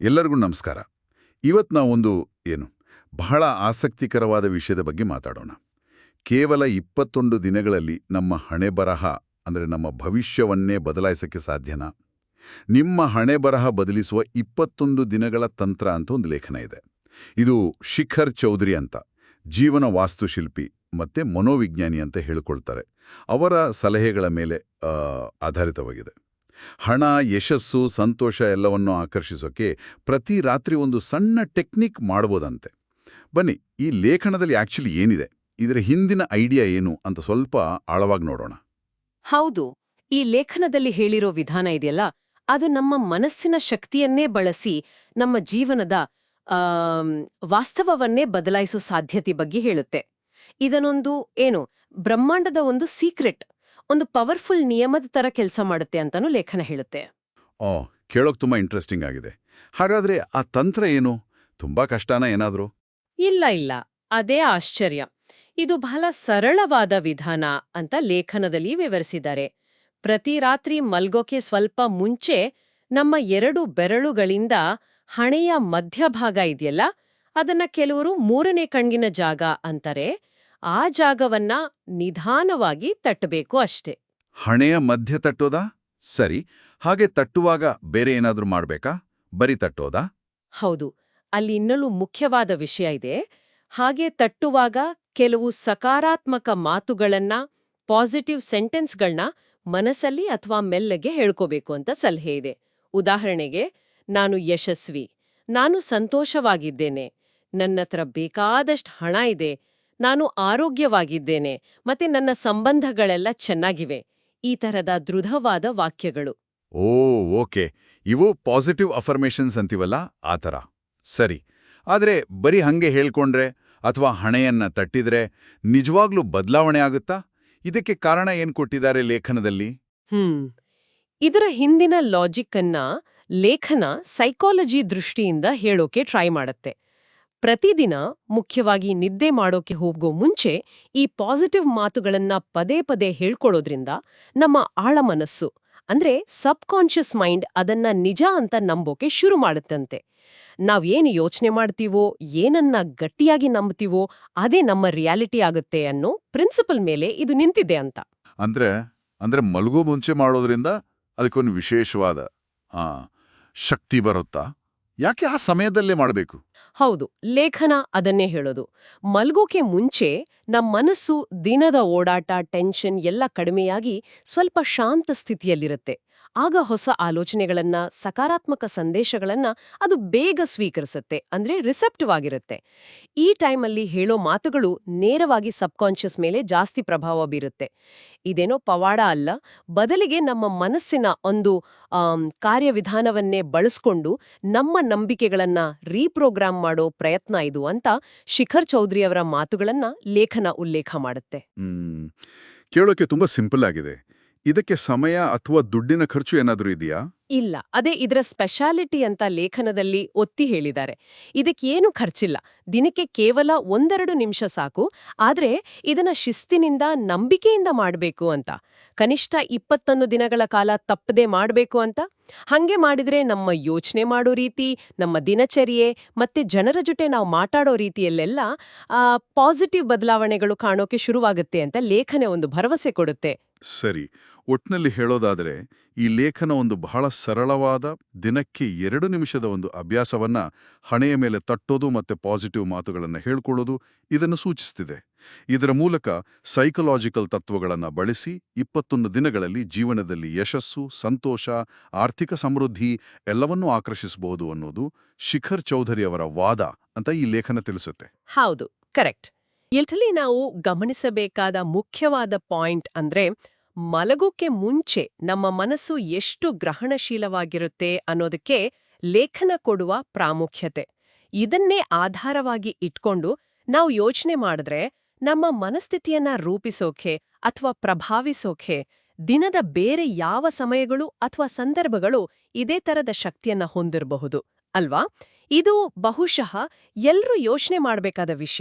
ಎಲ್ಲರಿಗೂ ನಮಸ್ಕಾರ. ಇವತ್ತು ನಾವೊಂದು ಏನು ಬಹಳ ಆಸಕ್ತಿಕರವಾದ ವಿಷಯದ ಬಗ್ಗೆ ಮಾತಾಡೋಣ. ಕೇವಲ ಇಪ್ಪತ್ತೊಂದು ದಿನಗಳಲ್ಲಿ ನಮ್ಮ ಹಣೆ ಬರಹ ಅಂದರೆ ನಮ್ಮ ಭವಿಷ್ಯವನ್ನೇ ಬದಲಾಯಿಸೋಕ್ಕೆ ಸಾಧ್ಯನಾ? ನಿಮ್ಮ ಹಣೆ ಬರಹ ಬದಲಿಸುವ ಇಪ್ಪತ್ತೊಂದು ದಿನಗಳ ತಂತ್ರ ಅಂತ ಒಂದು ಲೇಖನ ಇದೆ. ಇದು ಶಿಖರ್ ಚೌಧರಿ ಅಂತ, ಜೀವನ ವಾಸ್ತುಶಿಲ್ಪಿ ಮತ್ತೆ ಮನೋವಿಜ್ಞಾನಿ ಅಂತ ಹೇಳಿಕೊಳ್ತಾರೆ. ಅವರ ಸಲಹೆಗಳ ಮೇಲೆ ಆಧಾರಿತವಾಗಿದೆ. ಹಣ, ಯಶಸ್ಸು, ಸಂತೋಷ ಎಲ್ಲವನ್ನು ಆಕರ್ಷಿಸೋಕೆ ಪ್ರತಿ ರಾತ್ರಿ ಒಂದು ಸಣ್ಣ ಟೆಕ್ನಿಕ್ ಮಾಡ್ಬೋದಂತೆ. ಬನ್ನಿ, ಈ ಲೇಖನದಲ್ಲಿ ಆಕ್ಚುಲಿ ಏನಿದೆ? ಇದರ ಹಿಂದಿನ ಐಡಿಯಾ ಏನು ಅಂತ ಸ್ವಲ್ಪ ಆಳವಾಗಿ ನೋಡೋಣ. ಹೌದು, ಈ ಲೇಖನದಲ್ಲಿ ಹೇಳಿರೋ ವಿಧಾನ ಇದೆಯಲ್ಲ, ಅದು ನಮ್ಮ ಮನಸ್ಸಿನ ಶಕ್ತಿಯನ್ನೇ ಬಳಸಿ ನಮ್ಮ ಜೀವನದ ವಾಸ್ತವವನ್ನೇ ಬದಲಾಯಿಸೋ ಸಾಧ್ಯತೆ ಬಗ್ಗೆ ಹೇಳುತ್ತೆ. ಇದನ್ನೊಂದು, ಏನು, ಬ್ರಹ್ಮಾಂಡದ ಒಂದು ಸೀಕ್ರೆಟ್. ಒಂದು ಪವರ್ಫುಲ್ ನಿಯಮದ ತರ ಕೆಲಸ ಮಾಡುತ್ತೆ ಅಂತಾನೂ ಲೇಖನ ಹೇಳುತ್ತೆ. ಓ ಕೇಳೋಕ್ ತುಂಬಾ ಇಂಟ್ರೆಸ್ಟಿಂಗ್ ಆಗಿದೆ. ಹಾಗಾದ್ರೆ ಆ ತಂತ್ರ ಏನು? ತುಂಬಾ ಕಷ್ಟನ ಏನಾದ್ರೂ? ಇಲ್ಲ ಇಲ್ಲ. ಅದೇ ಆಶ್ಚರ್ಯ. ಇದು ಬಹಳ ಸರಳವಾದ ವಿಧಾನ ಅಂತ ಲೇಖನದಲ್ಲಿ ವಿವರಿಸಿದ್ದಾರೆ. ಪ್ರತಿ ರಾತ್ರಿ ಮಲ್ಗೋಕೆ ಸ್ವಲ್ಪ ಮುಂಚೆ ನಮ್ಮ ಎರಡು ಬೆರಳುಗಳಿಂದ ಹಣೆಯ ಮಧ್ಯಭಾಗ ಇದೆಯಲ್ಲ? ಅದನ್ನ ಕೆಲವರು ಮೂರನೇ ಕಣ್ಗಿನ ಜಾಗ ಅಂತಾರೆ. ಆ ಜಾಗವನ್ನ ನಿಧಾನವಾಗಿ ತಟ್ಟಬೇಕು ಅಷ್ಟೇ. ಹಣೆಯ ಮಧ್ಯ ತಟ್ಟೋದಾ? ಸರಿ. ಹಾಗೆ ತಟ್ಟುವಾಗ ಬೇರೆ ಏನಾದ್ರೂ ಮಾಡ್ಬೇಕಾ? ಬರಿ ತಟ್ಟೋದಾ? ಹೌದು. ಅಲ್ಲಿ ಇನ್ನಲೂ ಮುಖ್ಯವಾದ ವಿಷಯ ಇದೆ. ಹಾಗೆ ತಟ್ಟುವಾಗ ಕೆಲವು ಸಕಾರಾತ್ಮಕ ಮಾತುಗಳನ್ನ ಪಾಸಿಟಿವ್ ಸೆಂಟೆನ್ಸ್ಗಳನ್ನ ಮನಸ್ಸಲ್ಲಿ ಅಥವಾ ಮೆಲ್ಲಗೆ ಹೇಳ್ಕೋಬೇಕು ಅಂತ ಸಲಹೆ ಇದೆ. ಉದಾಹರಣೆಗೆ ನಾನು ಯಶಸ್ವಿ. ನಾನು ಸಂತೋಷವಾಗಿದ್ದೇನೆ. ನನ್ನತ್ರ ಬೇಕಾದಷ್ಟು ಹಣ ಇದೆ. ನಾನು ಆರೋಗ್ಯವಾಗಿದ್ದೇನೆ ಮತ್ತೆ ನನ್ನ ಸಂಬಂಧಗಳೆಲ್ಲ ಚೆನ್ನಾಗಿವೆ. ಈ ತರದ ದೃಢವಾದ ವಾಕ್ಯಗಳು. ಓ ಓಕೆ. ಇವು ಪಾಸಿಟಿವ್ ಅಫರ್ಮೇಷನ್ಸ್ ಅಂತೀವಲ್ಲ? ಆ ಥರ. ಸರಿ. ಆದ್ರೆ ಬರೀ ಹಂಗೆ ಹೇಳ್ಕೊಂಡ್ರೆ ಅಥವಾ ಹಣೆಯನ್ನ ತಟ್ಟಿದ್ರೆ ನಿಜವಾಗ್ಲೂ ಬದಲಾವಣೆ ಆಗುತ್ತಾ? ಇದಕ್ಕೆ ಕಾರಣ ಏನ್ ಕೊಟ್ಟಿದ್ದಾರೆ ಲೇಖನದಲ್ಲಿ? ಹ್ಮ್. ಇದರ ಹಿಂದಿನ ಲಾಜಿಕ್ ಅನ್ನ ಲೇಖನ ಸೈಕಾಲಜಿ ದೃಷ್ಟಿಯಿಂದ ಹೇಳೋಕೆ ಟ್ರೈ ಮಾಡತ್ತೆ. ಪ್ರತಿದಿನ ಮುಖ್ಯವಾಗಿ ನಿದ್ದೆ ಮಾಡೋಕೆ ಹೋಗೋ ಮುಂಚೆ ಈ ಪಾಸಿಟಿವ್ ಮಾತುಗಳನ್ನ ಪದೇ ಪದೇ ಹೇಳ್ಕೊಳೋದ್ರಿಂದ ನಮ್ಮ ಆಳ ಮನಸ್ಸು ಅಂದ್ರೆ ಸಬ್ ಕಾನ್ಷಿಯಸ್ ಮೈಂಡ್ ಅದನ್ನ ನಿಜ ಅಂತ ನಂಬೋಕೆ ಶುರು ಮಾಡುತ್ತಂತೆ. ನಾವೇನು ಯೋಚನೆ ಮಾಡ್ತೀವೋ, ಏನನ್ನ ಗಟ್ಟಿಯಾಗಿ ನಂಬ್ತೀವೋ, ಅದೇ ನಮ್ಮ ರಿಯಾಲಿಟಿ ಆಗುತ್ತೆ ಅನ್ನೋ ಪ್ರಿನ್ಸಿಪಲ್ ಮೇಲೆ ಇದು ನಿಂತಿದೆ ಅಂತ. ಅಂದ್ರೆ ಅಂದ್ರೆ ಮಲಗೋ ಮುಂಚೆ ಮಾಡೋದ್ರಿಂದ ಅದಕ್ಕೊಂದು ವಿಶೇಷವಾದ ಶಕ್ತಿ ಬರುತ್ತಾ? ಯಾಕೆ ಆ ಸಮಯದಲ್ಲೇ ಮಾಡಬೇಕು? ಹೌದು, ಲೇಖನ ಅದನ್ನೇ ಹೇಳೋದು. ಮಲ್ಗೋಕೆ ಮುಂಚೆ ನಮ್ಮ ಮನಸ್ಸು ದಿನದ ಓಡಾಟ, ಟೆನ್ಷನ್ ಎಲ್ಲ ಕಡಿಮೆಯಾಗಿ ಸ್ವಲ್ಪ ಶಾಂತ ಸ್ಥಿತಿಯಲ್ಲಿರುತ್ತೆ. ಆಗ ಹೊಸ ಆಲೋಚನೆಗಳನ್ನ, ಸಕಾರಾತ್ಮಕ ಸಂದೇಶಗಳನ್ನ ಅದು ಬೇಗ ಸ್ವೀಕರಿಸುತ್ತೆ, ಅಂದ್ರೆ ರಿಸೆಪ್ಟಿವ್ ಆಗಿರುತ್ತೆ. ಈ ಟೈಮಲ್ಲಿ ಹೇಳೋ ಮಾತುಗಳು ನೇರವಾಗಿ ಸಬ್ಕಾನ್ಷಿಯಸ್ ಮೇಲೆ ಜಾಸ್ತಿ ಪ್ರಭಾವ ಬೀರುತ್ತೆ. ಇದೇನೋ ಪವಾಡ ಅಲ್ಲ, ಬದಲಿಗೆ ನಮ್ಮ ಮನಸ್ಸಿನ ಒಂದು ಕಾರ್ಯವಿಧಾನವನ್ನೇ ಬಳಸ್ಕೊಂಡು ನಮ್ಮ ನಂಬಿಕೆಗಳನ್ನ ರೀಪ್ರೋಗ್ರಾಮ್ ಮಾಡೋ ಪ್ರಯತ್ನ ಇದು ಅಂತ ಶಿಖರ್ ಚೌಧರಿಯವರ ಮಾತುಗಳನ್ನ ಲೇಖನ ಉಲ್ಲೇಖ ಮಾಡುತ್ತೆ. ಕೇಳೋಕೆ ತುಂಬಾ ಸಿಂಪಲ್ ಆಗಿದೆ. ಇದಕ್ಕೆ ಸಮಯ ಅಥವಾ ದುಡ್ಡಿನ ಖರ್ಚು ಏನಾದರೂ ಇದೆಯಾ? ಇಲ್ಲ, ಅದೇ ಇದರ ಸ್ಪೆಷಾಲಿಟಿ ಅಂತ ಲೇಖನದಲ್ಲಿ ಒತ್ತಿ ಹೇಳಿದ್ದಾರೆ. ಇದಕ್ಕೇನು ಖರ್ಚಿಲ್ಲ. ದಿನಕ್ಕೆ ಕೇವಲ ಒಂದೆರಡು ನಿಮಿಷ ಸಾಕು. ಆದರೆ ಇದನ್ನ ಶಿಸ್ತಿನಿಂದ, ನಂಬಿಕೆಯಿಂದ ಮಾಡಬೇಕು ಅಂತ. ಕನಿಷ್ಠ ಇಪ್ಪತ್ತೊಂದು ದಿನಗಳ ಕಾಲ ತಪ್ಪದೆ ಮಾಡಬೇಕು ಅಂತ? ಹಂಗೆ ಮಾಡಿದ್ರೆ ನಮ್ಮ ಯೋಚನೆ ಮಾಡೋ ರೀತಿ, ನಮ್ಮ ದಿನಚರ್ಯೆ ಮತ್ತೆ ಜನರ ಜೊತೆ ನಾವು ಮಾತಾಡೋ ರೀತಿಯಲ್ಲೆಲ್ಲ ಪಾಸಿಟಿವ್ ಬದಲಾವಣೆಗಳು ಕಾಣೋಕೆ ಶುರುವಾಗುತ್ತೆ ಅಂತ ಲೇಖನ ಒಂದು ಭರವಸೆ ಕೊಡುತ್ತೆ. ಸರಿ, ಒಟ್ನಲ್ಲಿ ಹೇಳೋದಾದ್ರೆ, ಈ ಲೇಖನ ಒಂದು ಬಹಳ ಸರಳವಾದ ದಿನಕ್ಕೆ ಎರಡು ನಿಮಿಷದ ಒಂದು ಅಭ್ಯಾಸವನ್ನ ಹಣೆಯ ಮೇಲೆ ತಟ್ಟೋದು ಮತ್ತೆ ಪಾಸಿಟಿವ್ ಮಾತುಗಳನ್ನು ಹೇಳ್ಕೊಳ್ಳೋದು ಇದನ್ನು ಸೂಚಿಸ್ತಿದೆ. ಇದರ ಮೂಲಕ ಸೈಕಲಾಜಿಕಲ್ ತತ್ವಗಳನ್ನು ಬಳಸಿ ಇಪ್ಪತ್ತೊಂದು ದಿನಗಳಲ್ಲಿ ಜೀವನದಲ್ಲಿ ಯಶಸ್ಸು, ಸಂತೋಷ, ಆರ್ಥಿಕ ಸಮೃದ್ಧಿ ಎಲ್ಲವನ್ನೂ ಆಕರ್ಷಿಸಬಹುದು ಅನ್ನೋದು ಶಿಖರ್ ಚೌಧರಿ ಅವರ ವಾದ ಅಂತ ಈ ಲೇಖನ ತಿಳಿಸುತ್ತೆ. ಹೌದು, ಕರೆಕ್ಟ್. ಇಲ್ಲಿ ನಾವು ಗಮನಿಸಬೇಕಾದ ಮುಖ್ಯವಾದ ಪಾಯಿಂಟ್ ಅಂದ್ರೆ ಮಲಗೋಕೆ ಮುಂಚೆ ನಮ್ಮ ಮನಸ್ಸು ಎಷ್ಟು ಗ್ರಹಣಶೀಲವಾಗಿರುತ್ತೆ ಅನ್ನೋದಕ್ಕೆ ಲೇಖನ ಕೊಡುವ ಪ್ರಾಮುಖ್ಯತೆ. ಇದನ್ನೇ ಆಧಾರವಾಗಿ ಇಟ್ಕೊಂಡು ನಾವು ಯೋಚನೆ ಮಾಡಿದ್ರೆ ನಮ್ಮ ಮನಸ್ಥಿತಿಯನ್ನ ರೂಪಿಸೋಕೆ ಅಥವಾ ಪ್ರಭಾವಿಸೋಕೆ ದಿನದ ಬೇರೆ ಯಾವ ಸಮಯಗಳು ಅಥವಾ ಸಂದರ್ಭಗಳು ಇದೇ ತರದ ಶಕ್ತಿಯನ್ನ ಹೊಂದಿರಬಹುದು, ಅಲ್ವಾ? ಇದು ಬಹುಶಃ ಎಲ್ರೂ ಯೋಚನೆ ಮಾಡಬೇಕಾದ ವಿಷಯ.